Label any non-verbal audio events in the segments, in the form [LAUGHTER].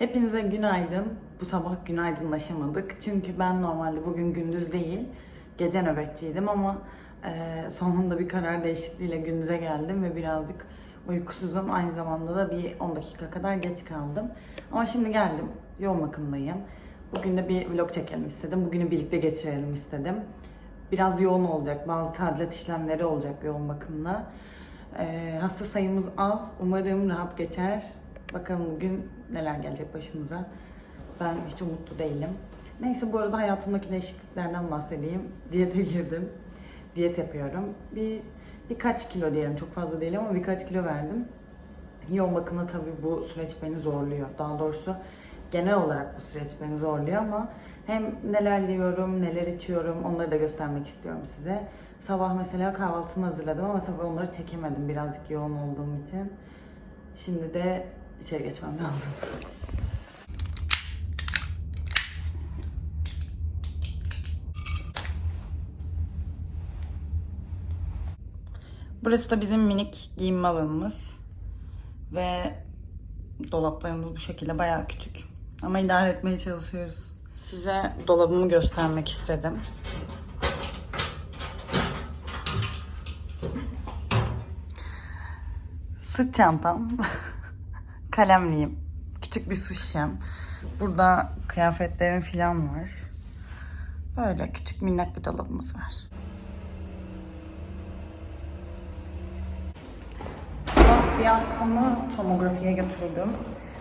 Hepinize günaydın. Bu sabah günaydınlaşamadık. Çünkü ben normalde bugün gündüz değil, gece nöbetçiydim ama e, sonunda bir karar değişikliğiyle gündüze geldim ve birazcık uykusuzum. Aynı zamanda da bir 10 dakika kadar geç kaldım. Ama şimdi geldim. Yoğun bakımdayım. Bugün de bir vlog çekelim istedim. Bugünü birlikte geçirelim istedim. Biraz yoğun olacak. Bazı tadilat işlemleri olacak yoğun bakımda. Ee, hasta sayımız az. Umarım rahat geçer. Bakalım bugün neler gelecek başımıza. Ben hiç umutlu değilim. Neyse bu arada hayatımdaki değişikliklerden bahsedeyim. Diyete girdim. Diyet yapıyorum. Bir birkaç kilo diyelim. Çok fazla değil ama birkaç kilo verdim. Yoğun bakımda tabii bu süreç beni zorluyor. Daha doğrusu genel olarak bu süreç beni zorluyor ama hem neler yiyorum, neler içiyorum onları da göstermek istiyorum size. Sabah mesela kahvaltımı hazırladım ama tabii onları çekemedim birazcık yoğun olduğum için. Şimdi de içeri geçmem lazım. Burası da bizim minik giyinme alanımız. Ve dolaplarımız bu şekilde bayağı küçük. Ama idare etmeye çalışıyoruz. Size dolabımı göstermek istedim. Sırt çantam, [LAUGHS] kalemliğim, küçük bir su şişem. Burada kıyafetlerim falan var. Böyle küçük minnak bir dolabımız var. Bir hastamı tomografiye götürdüm.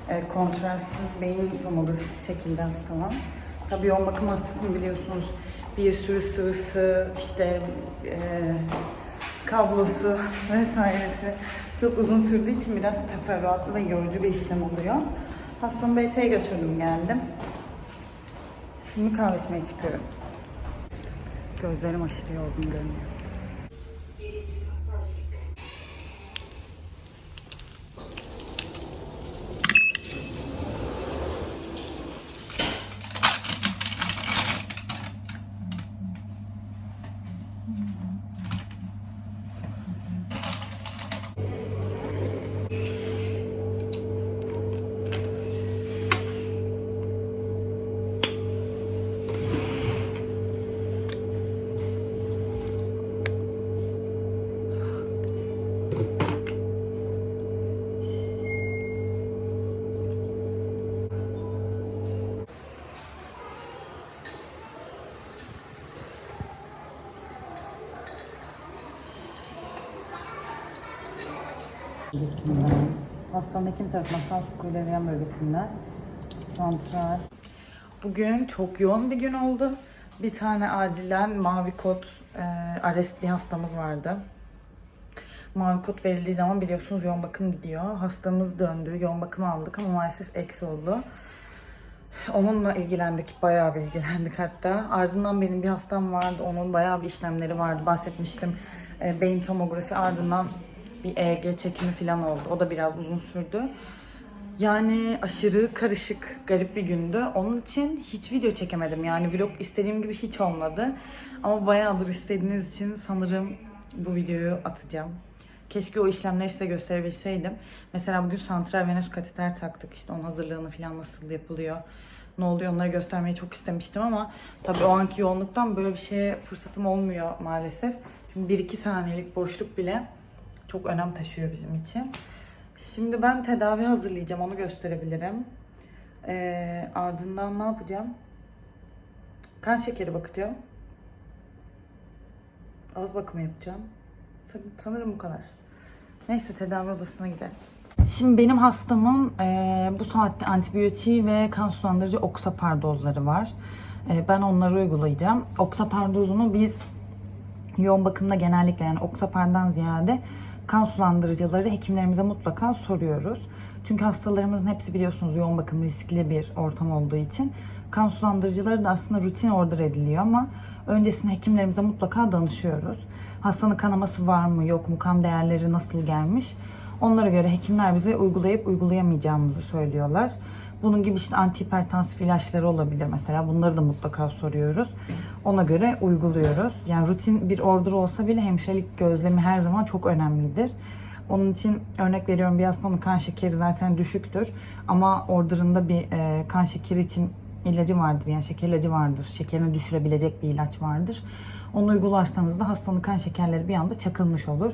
E, kontrastsız beyin tomografisi şekilde hastamım. Tabii yoğun bakım hastasını biliyorsunuz. Bir sürü sıvısı, işte e, kablosu vesairesi çok uzun sürdüğü için biraz teferruatlı ve yorucu bir işlem oluyor. Hastamı BT'ye götürdüm geldim. Şimdi kahve içmeye çıkıyorum. Gözlerim aşırı yorgun görünüyor. Bölgesinden, hastanın hekim tarafından Kuleriyen bölgesinden, santral. Bugün çok yoğun bir gün oldu. Bir tane acilen mavi kod e, arrest bir hastamız vardı. Mavi kod verildiği zaman biliyorsunuz yoğun bakım gidiyor. Hastamız döndü, yoğun bakım aldık ama maalesef eksi oldu. Onunla ilgilendik, bayağı bir ilgilendik hatta. Ardından benim bir hastam vardı, onun bayağı bir işlemleri vardı. Bahsetmiştim. E, beyin tomografi ardından bir EEG çekimi falan oldu. O da biraz uzun sürdü. Yani aşırı karışık, garip bir gündü. Onun için hiç video çekemedim. Yani vlog istediğim gibi hiç olmadı. Ama bayağıdır istediğiniz için sanırım bu videoyu atacağım. Keşke o işlemleri size gösterebilseydim. Mesela bugün santral venöz kateter taktık. İşte onun hazırlığını falan nasıl yapılıyor, ne oluyor onları göstermeyi çok istemiştim ama tabii o anki yoğunluktan böyle bir şeye fırsatım olmuyor maalesef. Çünkü 1-2 saniyelik boşluk bile çok önem taşıyor bizim için. Şimdi ben tedavi hazırlayacağım, onu gösterebilirim. Ee, ardından ne yapacağım? Kan şekeri bakacağım. Ağız bakımı yapacağım. San- Sanırım bu kadar. Neyse tedavi odasına gidelim. Şimdi benim hastamın e, bu saatte antibiyotiği ve kan sulandırıcı oksapar dozları var. E, ben onları uygulayacağım. Oksapar dozunu biz yoğun bakımda genellikle yani oksapardan ziyade kan sulandırıcıları hekimlerimize mutlaka soruyoruz. Çünkü hastalarımızın hepsi biliyorsunuz yoğun bakım riskli bir ortam olduğu için kan sulandırıcıları da aslında rutin order ediliyor ama öncesinde hekimlerimize mutlaka danışıyoruz. Hastanın kanaması var mı yok mu kan değerleri nasıl gelmiş onlara göre hekimler bize uygulayıp uygulayamayacağımızı söylüyorlar. Bunun gibi işte antihipertansif ilaçları olabilir mesela. Bunları da mutlaka soruyoruz. Ona göre uyguluyoruz. Yani rutin bir order olsa bile hemşirelik gözlemi her zaman çok önemlidir. Onun için örnek veriyorum bir hastanın kan şekeri zaten düşüktür. Ama orderında bir e, kan şekeri için ilacı vardır. Yani şeker ilacı vardır. Şekerini düşürebilecek bir ilaç vardır. Onu uygularsanız da hastanın kan şekerleri bir anda çakılmış olur.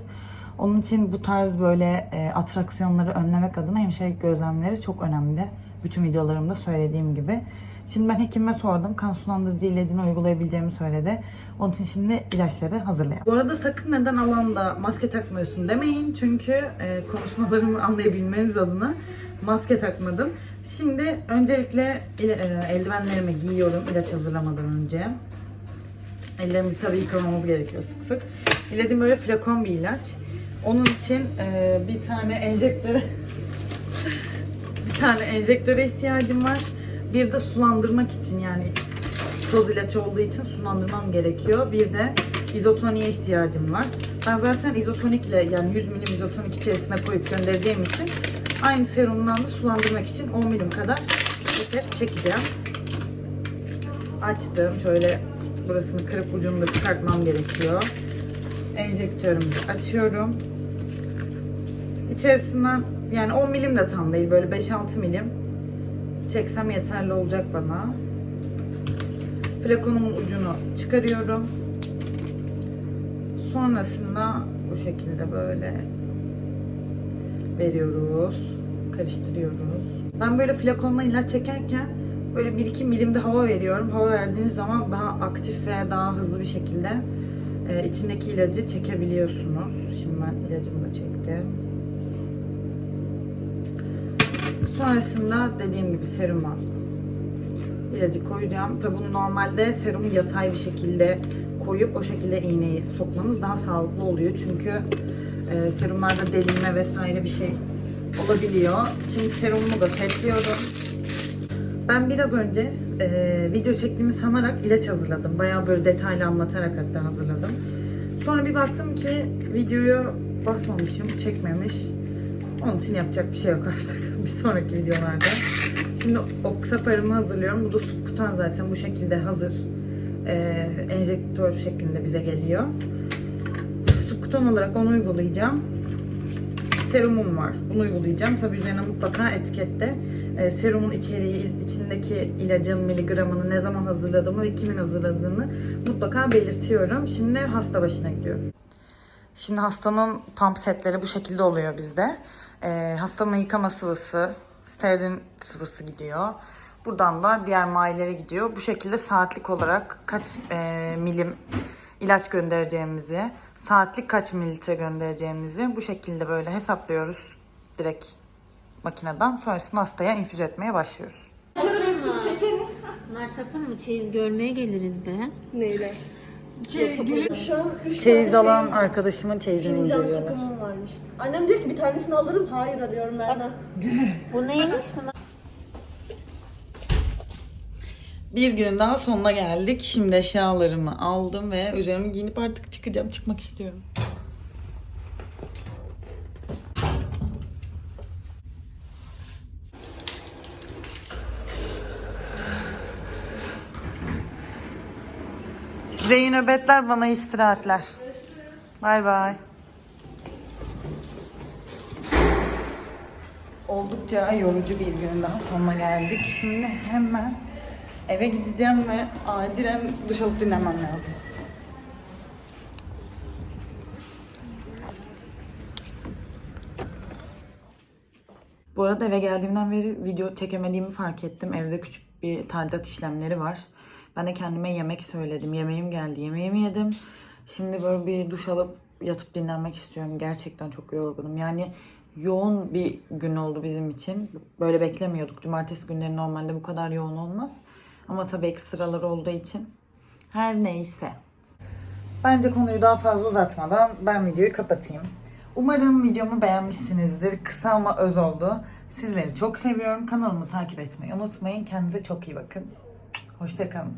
Onun için bu tarz böyle e, atraksiyonları önlemek adına hemşirelik gözlemleri çok önemli. Bütün videolarımda söylediğim gibi. Şimdi ben hekime sordum. Kan sulandırıcı ilacını uygulayabileceğimi söyledi. Onun için şimdi ilaçları hazırlayalım. Bu arada sakın neden alanda maske takmıyorsun demeyin. Çünkü e, konuşmalarımı anlayabilmeniz adına maske takmadım. Şimdi öncelikle e, eldivenlerimi giyiyorum ilaç hazırlamadan önce. Ellerimizi tabii yıkamamız gerekiyor sık sık. İlacım böyle flakon bir ilaç. Onun için e, bir tane enjektöre bir tane enjektöre ihtiyacım var. Bir de sulandırmak için yani toz ilaç olduğu için sulandırmam gerekiyor. Bir de izotoniğe ihtiyacım var. Ben zaten izotonikle yani 100 milim izotonik içerisine koyup göndereceğim için aynı serumdan da sulandırmak için 10 milim kadar pipet çekeceğim. Açtım. Şöyle burasını kırıp ucunu da çıkartmam gerekiyor. Enjektörümü açıyorum. İçerisinden yani 10 milim de tam değil böyle 5-6 milim çeksem yeterli olacak bana. Flakonumun ucunu çıkarıyorum. Sonrasında bu şekilde böyle veriyoruz. Karıştırıyoruz. Ben böyle flakonla ilaç çekerken böyle 1-2 milimde hava veriyorum. Hava verdiğiniz zaman daha aktif ve daha hızlı bir şekilde e, içindeki ilacı çekebiliyorsunuz. Şimdi ben ilacımı da çektim. Sonrasında dediğim gibi seruma ilacı koyacağım. Tabi bunu normalde serumu yatay bir şekilde koyup o şekilde iğneyi sokmanız daha sağlıklı oluyor. Çünkü e, serumlarda delinme vesaire bir şey olabiliyor. Şimdi serumumu da setliyorum. Ben biraz önce e, video çektiğimi sanarak ilaç hazırladım. Bayağı böyle detaylı anlatarak hatta hazırladım. Sonra bir baktım ki videoyu basmamışım, çekmemiş. Onun için yapacak bir şey yok artık. [LAUGHS] bir sonraki videolarda. Şimdi oksaparımı hazırlıyorum. Bu da subkutan zaten bu şekilde hazır. Ee, enjektör şeklinde bize geliyor. Subkutan olarak onu uygulayacağım. Serumum var. Bunu uygulayacağım. Tabii üzerine mutlaka etikette e, serumun içeriği, içindeki ilacın miligramını ne zaman hazırladığımı ve kimin hazırladığını mutlaka belirtiyorum. Şimdi hasta başına gidiyorum. Şimdi hastanın pump setleri bu şekilde oluyor bizde. Ee, hastanın yıkama sıvısı, sterilin sıvısı gidiyor. Buradan da diğer mayelere gidiyor. Bu şekilde saatlik olarak kaç e, milim ilaç göndereceğimizi, saatlik kaç mililitre göndereceğimizi bu şekilde böyle hesaplıyoruz direkt makineden. Sonrasında hastaya infüze etmeye başlıyoruz. Takım mı? Çeyiz görmeye geliriz be. Neyle? Şu an üç Çeyiz alan şey var. arkadaşımın çeyizini Fincan inceliyorlar. takımım varmış. Annem diyor ki bir tanesini alırım. Hayır arıyorum Berna. Bu neymiş bunlar? Bir gün daha sonuna geldik. Şimdi eşyalarımı aldım ve üzerimi giyinip artık çıkacağım. Çıkmak istiyorum. Size iyi nöbetler, bana istirahatler. Bay bay. Oldukça yorucu bir günün daha sonuna geldik. Şimdi hemen eve gideceğim ve acilen duş alıp dinlemem lazım. Bu arada eve geldiğimden beri video çekemediğimi fark ettim. Evde küçük bir tadilat işlemleri var. Ben de kendime yemek söyledim. Yemeğim geldi. Yemeğimi yedim. Şimdi böyle bir duş alıp yatıp dinlenmek istiyorum. Gerçekten çok yorgunum. Yani yoğun bir gün oldu bizim için. Böyle beklemiyorduk. Cumartesi günleri normalde bu kadar yoğun olmaz. Ama tabii ekstralar olduğu için. Her neyse. Bence konuyu daha fazla uzatmadan ben videoyu kapatayım. Umarım videomu beğenmişsinizdir. Kısa ama öz oldu. Sizleri çok seviyorum. Kanalımı takip etmeyi unutmayın. Kendinize çok iyi bakın. Hoşçakalın.